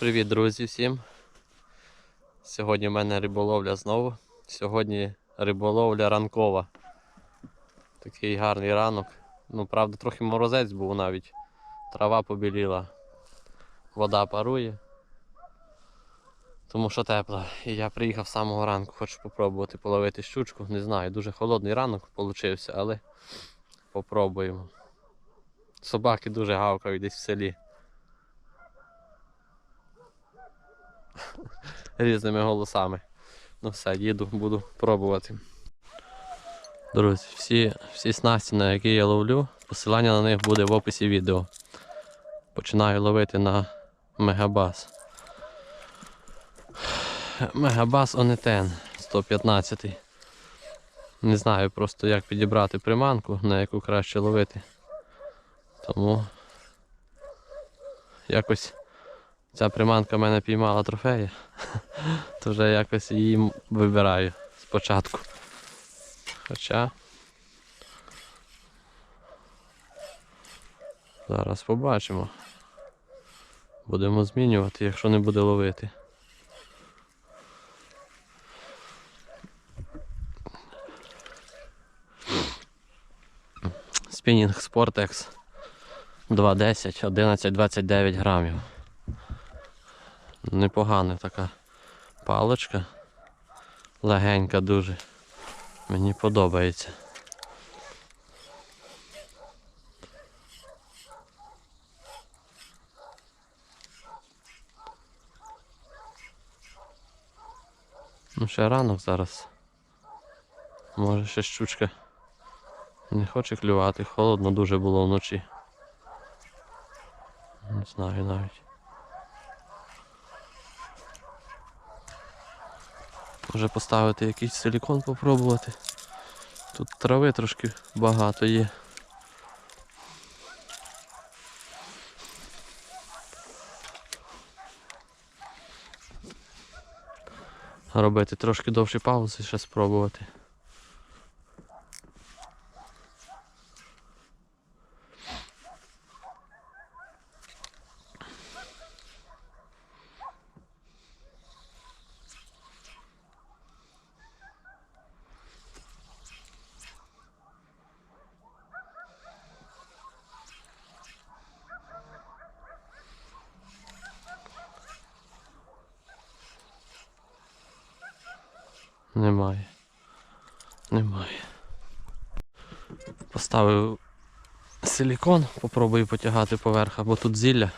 Привіт, друзі, всім. Сьогодні в мене риболовля знову. Сьогодні риболовля ранкова. Такий гарний ранок. Ну, правда, трохи морозець був навіть. Трава побіліла, вода парує. Тому що тепло. І я приїхав з самого ранку, хочу спробувати половити щучку. Не знаю, дуже холодний ранок получився, але попробуємо. Собаки дуже гавкають десь в селі. Різними голосами. Ну все, їду, буду пробувати. Друзі, всі, всі снасті, на які я ловлю, посилання на них буде в описі відео. Починаю ловити на Мегабас. Мегабас Онетен 115. Не знаю просто як підібрати приманку, на яку краще ловити. Тому якось Ця приманка мене піймала трофеї, то вже якось її вибираю спочатку. Хоча зараз побачимо. Будемо змінювати, якщо не буде ловити. Спінінг Sportex 2.10, 11-29 грамів. Непогана така паличка. Легенька дуже. Мені подобається. Ну ще ранок зараз. Може ще щучка не хоче клювати, холодно дуже було вночі. Не знаю навіть. Може поставити якийсь силікон попробувати. Тут трави трошки багато є. Робити трошки довші паузи, ще спробувати. Немає. Немає. Поставив силікон, попробую потягати поверх, або тут зілля.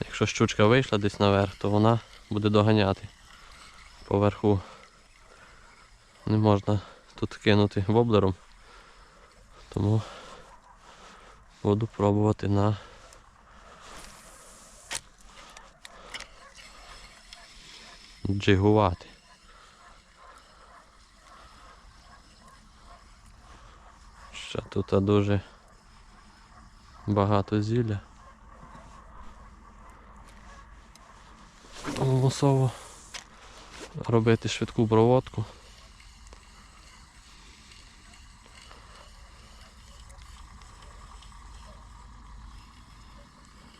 Якщо щучка вийшла десь наверх, то вона буде доганяти поверху. Не можна тут кинути воблером. Тому буду пробувати на джигувати. Ще тут дуже багато зілля. Тому мусово робити швидку проводку.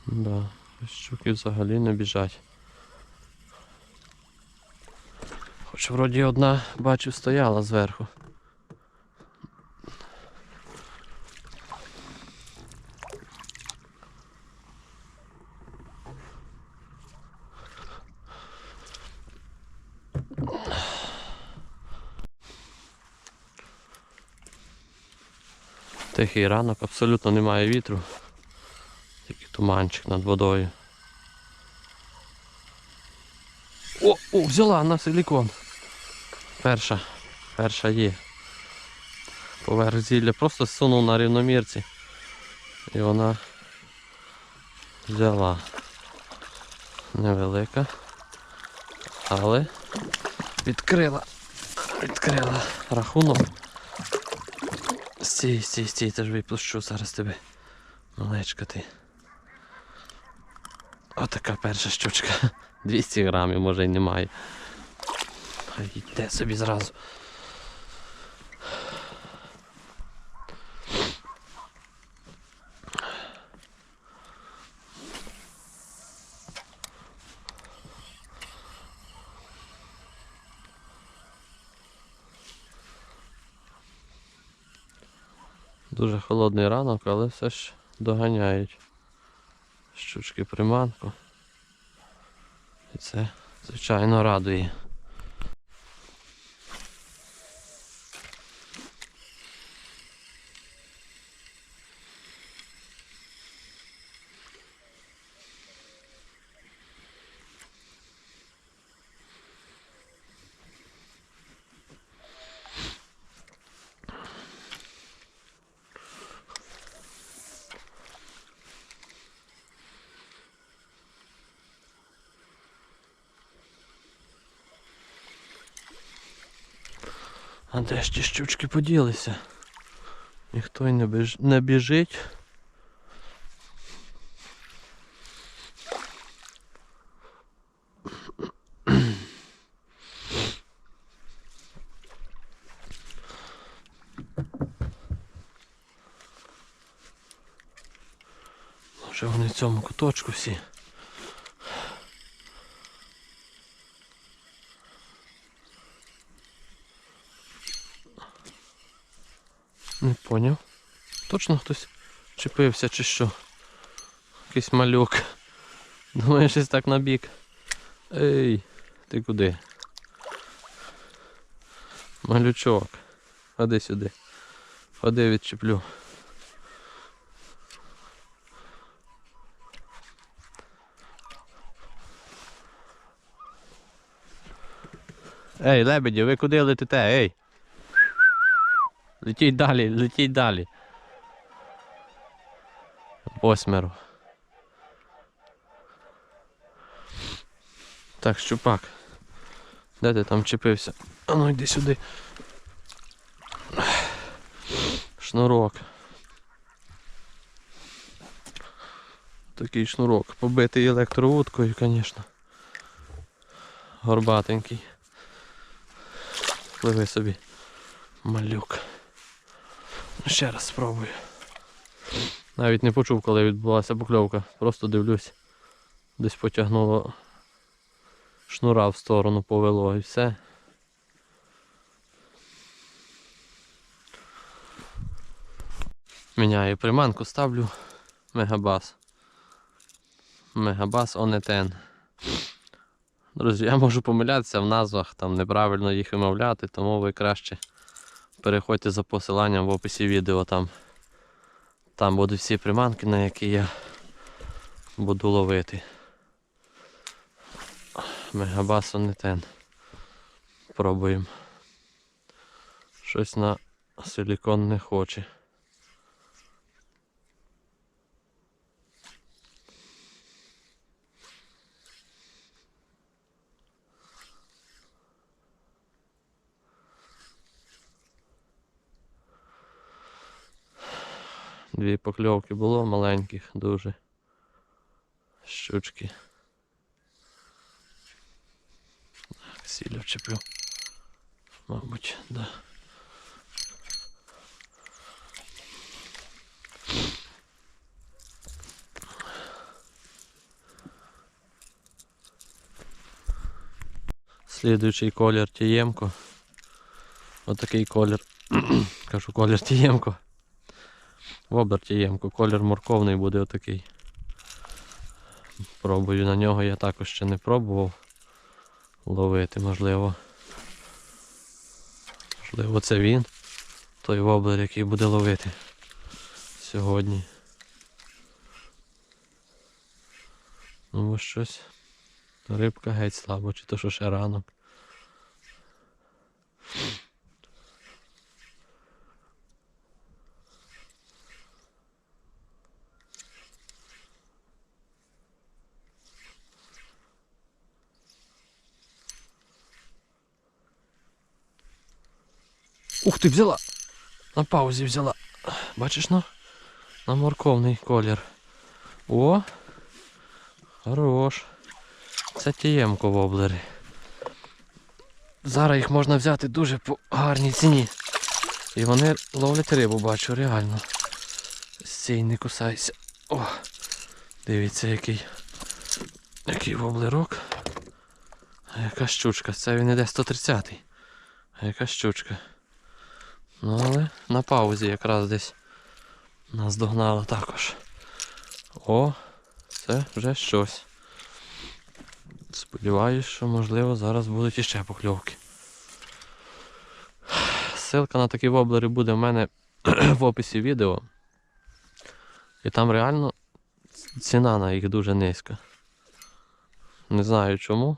Да, щуки взагалі не біжать. Хоч вроді одна бачу стояла зверху. Тихий ранок, абсолютно немає вітру. Тільки туманчик над водою. О, о, взяла на силікон. Перша. Перша є. Поверх зілля просто сунув на рівномірці. І вона взяла. Невелика. Але відкрила. Відкрила рахунок. Стій, стій, стій, теж випущу зараз тебе. Малечка ти. Отака перша щучка. 200 грамів, може й немає. Хай йде собі зразу. Дуже холодний ранок, але все ж доганяють. Щучки приманку. І це, звичайно, радує. А де ж ті щучки поділися? Ніхто й не, біж... не біжить. Може вони в цьому куточку всі. Поняв. Точно хтось чіпився чи що? Якийсь малюк. Думаю, щось так на бік. Ей, ти куди? Малючок. Ходи сюди. Ходи відчіплю. Ей, лебеді, ви куди летите? Ей! Летіть далі, летіть далі. Восьмеро. Так, щупак. Де ти там чепився? А ну йди сюди. Шнурок. Такий шнурок. Побитий електровудкою, звісно. Горбатенький. Пливи собі. Малюк. Ще раз спробую. Навіть не почув, коли відбулася покльовка. Просто дивлюсь. Десь потягнуло шнура в сторону повело і все. Міняю приманку, ставлю мегабас. Мегабас онетен. Друзі, я можу помилятися в назвах, там неправильно їх вимовляти, тому ви краще переходьте за посиланням в описі відео там. Там будуть всі приманки, на які я буду ловити. Мегабасу не тен. Пробуємо. Щось на силікон не хоче. Дві покльовки було маленьких, дуже. Щучки. Так, Сілля вчеплю. Мабуть, да. Слідуючий колір тіємко. Отакий колір. Кажу колір тіємко. Воблер тіємко, колір морковний буде отакий. Пробую на нього, я також ще не пробував ловити, можливо. Можливо, це він, той воблер, який буде ловити сьогодні. Ну бо щось. Рибка геть слабо, чи то що ще ранок. Ух ти, взяла! На паузі взяла. Бачиш на? На морковний колір. О! Хорош. Це тіємко воблери. Зараз їх можна взяти дуже по гарній ціні. І вони ловлять рибу, бачу, реально. Стій, не кусайся. О! Дивіться, який. Який воблерок. А яка щучка? Це він іде 130-й. А яка щучка? Ну але на паузі якраз десь Нас догнала також. О, це вже щось. Сподіваюсь, що можливо зараз будуть іще покльовки. Ссылка на такі воблери буде в мене в описі відео. І там реально ціна на їх дуже низька. Не знаю чому.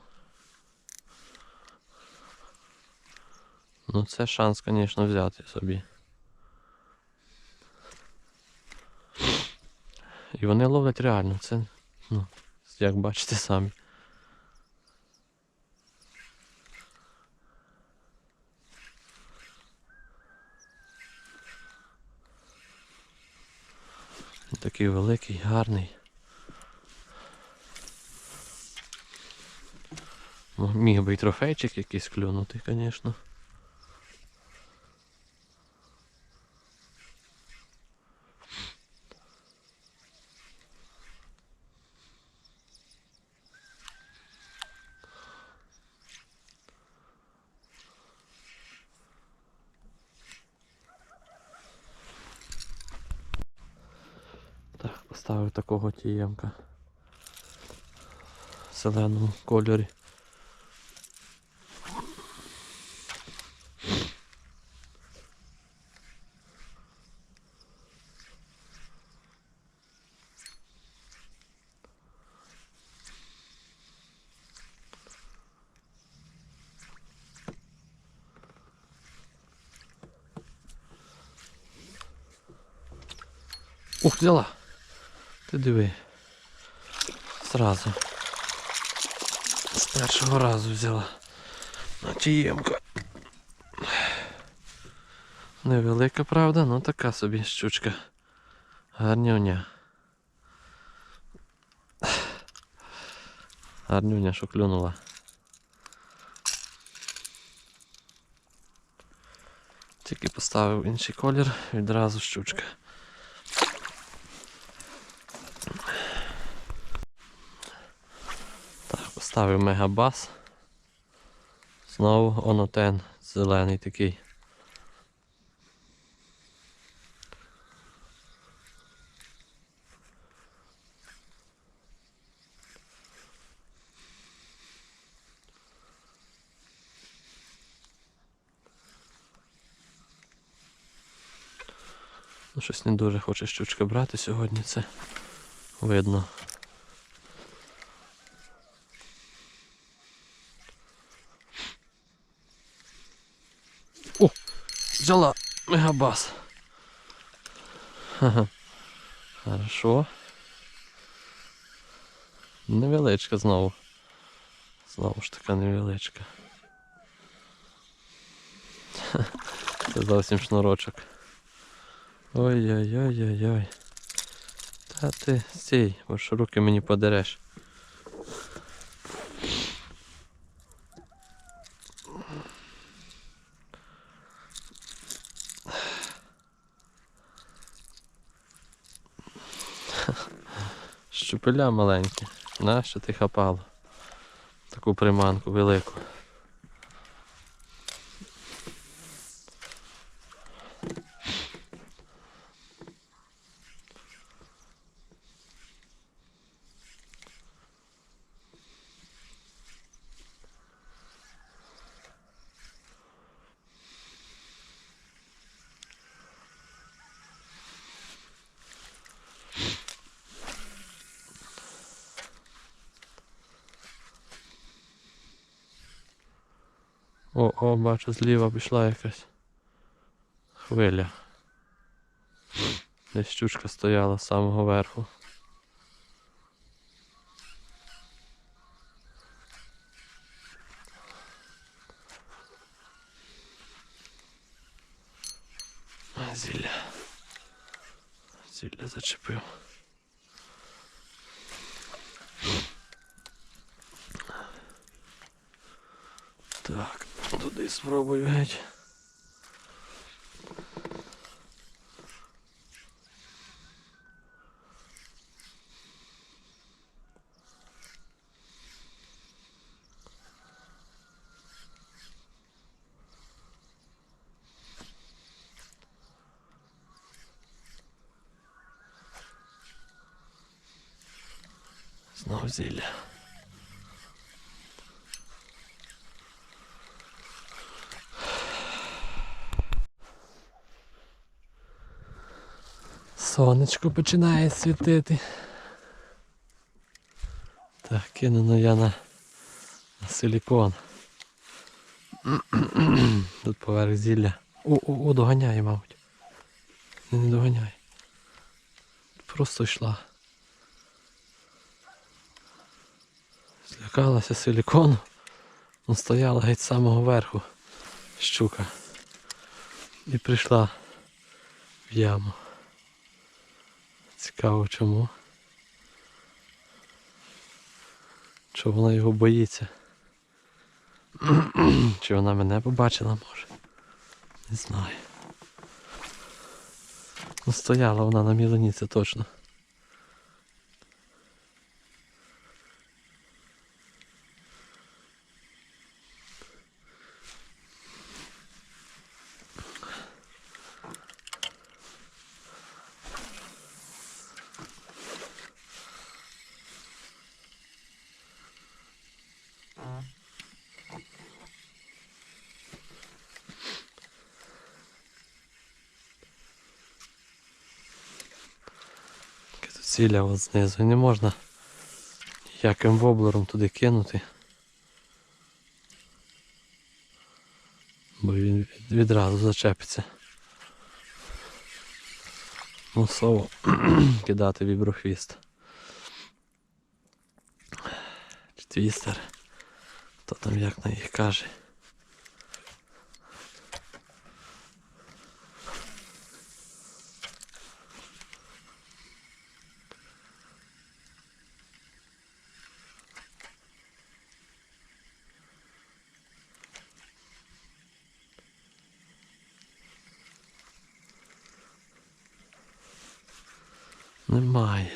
Ну це шанс, звісно, взяти собі. І вони ловлять реально, це, ну, як бачите самі. Такий великий, гарний. Міг би й трофейчик якийсь клюнути, звісно. поставив такого тіємка в зеленому кольорі. Ух, взяла. Ти диви. Сразу. З першого разу взяла. Натіємка. Невелика, правда, ну така собі щучка. Гарнюня. Гарнюня, що клюнула. Тільки поставив інший колір, відразу щучка. Так, поставив мегабас. Знову онотен зелений такий. Ну, щось не дуже хоче щучка брати сьогодні, це видно. О! Взяла мегабас. Хорошо. Невеличка знову. Знову ж така невеличка. Це зовсім шнурочок. Ой-ой-ой-ой-ой. Та ти стій, бо ж руки мені подереш. Щупеля маленькі. Нащо ти хапала? Таку приманку велику. О, о, бачу, зліва пішла якась хвиля. Десь щучка стояла з самого верху. Зілля. Зілля зачепив. Так, Туди спробую геть. Знову зілля. Сонечко починає світити. Так, кинуно я на, на силікон. Тут поверх зілля. О, о, о, доганяє, мабуть. Не, не доганяє. Просто йшла. Злякалася силікону. Ну, стояла геть з самого верху щука. І прийшла в яму. Цікаво чому. Чи вона його боїться? Чи вона мене побачила може? Не знаю. Ну стояла вона на мілині, це точно. Ціля от знизу. Не можна ніяким воблером туди кинути. Бо він відразу зачепиться. Мусово кидати віброхвіст. Чи твістер. Хто там як на їх каже. Немає.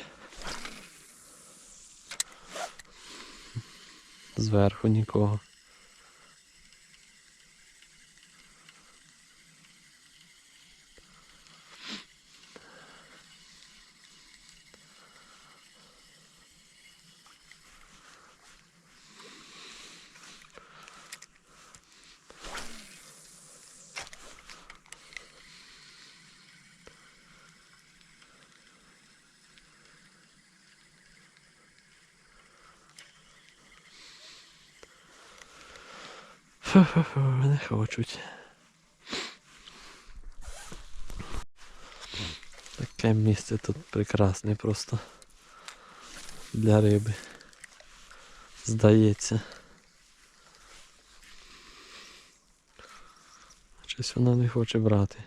Зверху нікого. Фу-фу-фу, не хочуть. Таке місце тут прекрасне просто для риби. Здається. Щось вона не хоче брати.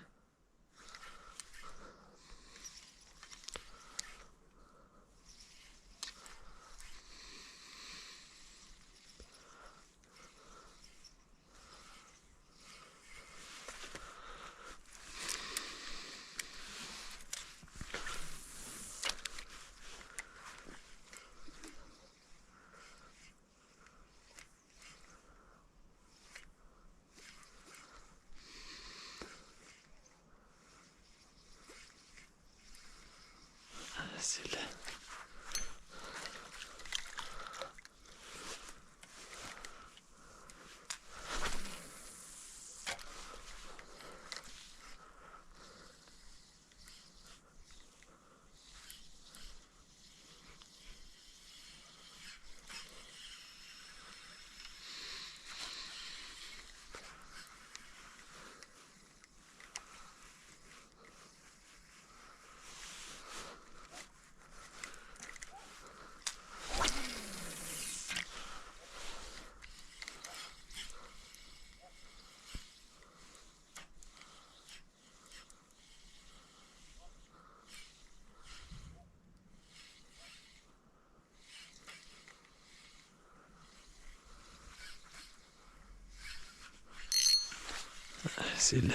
Зілля.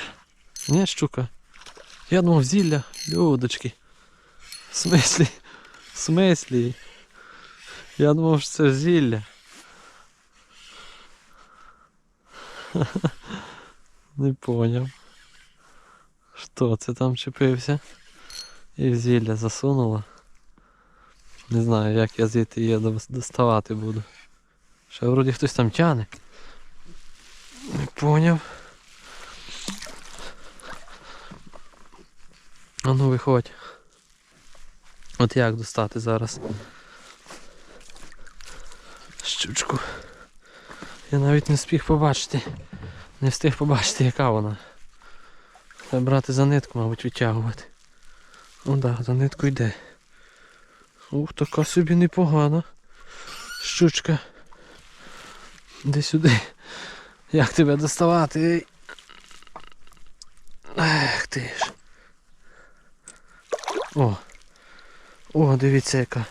Ні, щука. Я думав зілля, людочки. В смислі? В смислі? Я думав, що це зілля. Не поняв. Що це там чепився? І в зілля засунула. Не знаю, як я звідти її доставати буду. Ще вроді хтось там тяне. Не поняв. А ну виходь. От як достати зараз? Щучку. Я навіть не встиг побачити. Не встиг побачити, яка вона. Треба брати за нитку, мабуть, витягувати. О, да, за нитку йде. Ух, така собі непогана. Щучка. Іди сюди. Як тебе доставати? Ех ти ж. О. О, дивіться яка.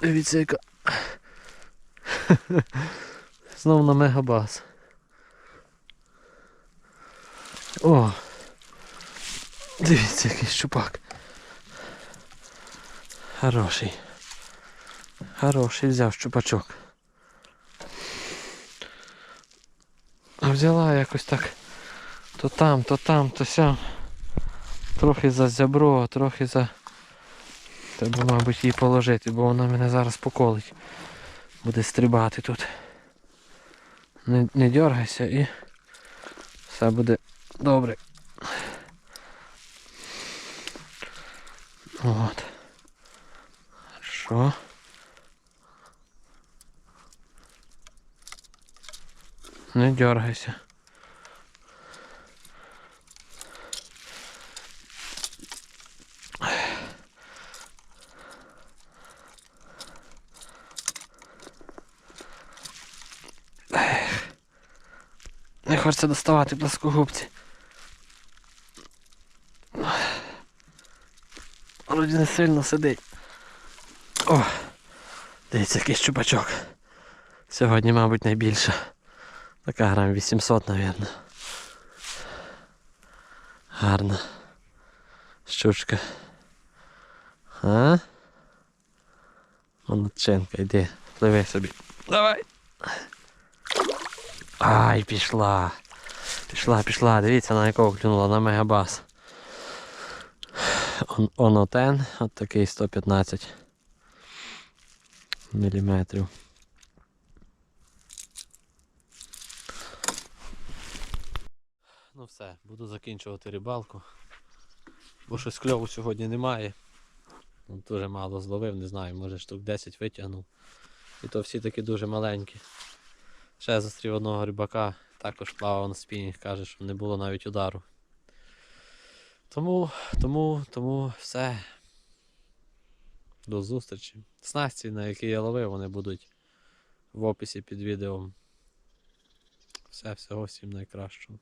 Дивіться яка. Знову на мегабас. О. Дивіться, який щупак. Хороший. Хороший взяв щупачок. Взяла якось так. То там, то там, то сям. Трохи за зябро, трохи за. Треба, мабуть, її положити, бо вона мене зараз поколить. Буде стрибати тут. Не, не дергайся і все буде добре. От. Хорошо. Не дергайся. Хочеться доставати плоскогубці. Вроді не сильно сидить. О! Дивіться, який щупачок. Сьогодні, мабуть, найбільше. Така грам 800, мабуть. Гарна. Щучка. А? Молодчинка, йди, пливи собі. Давай. Ай, пішла. Пішла, пішла. Дивіться, на якого клюнула, на мегабас. Он, онотен, от такий 115 міліметрів. Ну все, буду закінчувати рибалку. Бо щось кльову сьогодні немає. Дуже мало зловив, не знаю, може штук 10 витягнув. І то всі такі дуже маленькі. Ще зустрів одного рибака, також плавав на спіні, каже, що не було навіть удару. Тому, тому, тому все. До зустрічі. Снасті, на які я ловив, вони будуть в описі під відео. Все, всього всім найкращого.